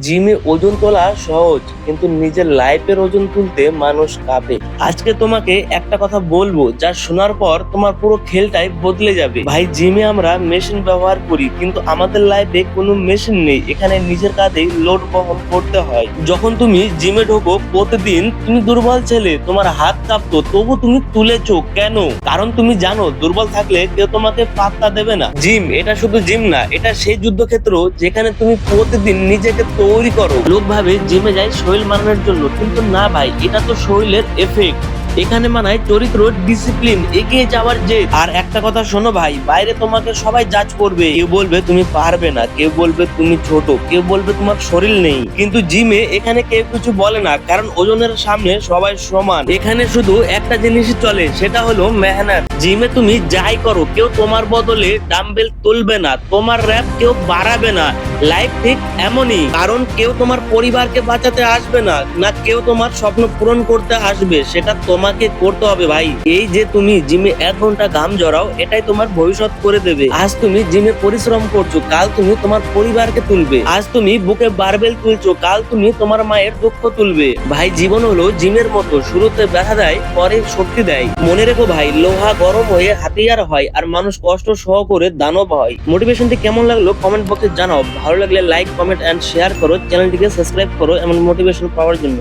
জিমে ওজন তোলা সহজ, কিন্তু নিজের লাইফের ওজন তুলতে মানুষ কাঁপে। আজকে তোমাকে একটা কথা বলব, যা শোনার পর তোমার পুরো খেলটাই বদলে যাবে। ভাই, জিমে আমরা মেশিন ব্যবহার করি, কিন্তু আমাদের লাইফে কোনো মেশিন নেই, এখানে নিজের কাঁধেই লোড বহন করতে হয়। যখন তুমি জিমে ঢোকো, প্রতিদিন তুমি দুর্বল ছেলে, তোমার হাত কাঁপতো, তবু তুমি তুলেছো কেন? কারণ তুমি জানো, দুর্বল থাকলে কেউ তোমাকে পাত্তা দেবে না। জিম, এটা শুধু জিম না, এটা সেই যুদ্ধক্ষেত্র যেখানে তুমি প্রতিদিন নিজেকে তৈরি করো। লোক ভাবে, জিমে যায় শরীর মানানোর জন্য। কিন্তু না ভাই, এটা তো শরীরের এফেক্ট এখানে মানায় চরিত্র ডিসিপ্লিন এগিয়ে যাওয়ার যে আর একটা কথা শোনো ভাই, বাইরে তোমাকে সবাই জাজ করবে। কেউ বলবে, তুমি পারবে না। কেউ বলবে, তুমি ছোট। কেউ বলবে, তোমার শরীর নেই। কিন্তু জিমে এখানে কেউ কিছু বলে না, কারণ ওজনের সামনে সবাই সমান। এখানে শুধু একটা জিনিসই চলে, সেটা হলো মেহনত। জিমে তুমি যাই করো, কেউ তোমার বদলে ডাম্বেল তুলবে না। তোমার র্যাপ কেউ বাড়াবে না। লাইফ ঠিক এমনই। কারণ কেউ তোমার পরিবারকে বাঁচাতে আসবে না না কেউ তোমার স্বপ্ন পূরণ করতে আসবে, সেটা তোমাকে করতে হবে ভাই। এই যে তুমি জিমে এক ঘণ্টা ঘাম জড়াও, এটাই তোমার ভবিষ্যৎ করে দেবে। আজ তুমি জিমে পরিশ্রম করছ, কাল তুমি তোমার পরিবারকে তুলবে। আজ তুমি বুকে বারবেল তুলছো, কাল তুমি তোমার মায়ের দুঃখ তুলবে। ভাই, জীবন হলো জিমের মতো, শুরুতে ব্যথা দেয়, পরে শক্তি দেয়। মনে রেখো ভাই, লোহা গরম হয়ে হাতিয়ার হয়, আর মানুষ কষ্ট সহ করে দানব হয়। মোটিভেশনটি কেমন লাগল? কমেন্ট বক্সে জানাও। ভালো লাগলে লাইক কমেন্ট অ্যান্ড শেয়ার করো চ্যানেলটিকে সাবস্ক্রাইব করো এমন মোটিভেশন পাওয়ার জন্য।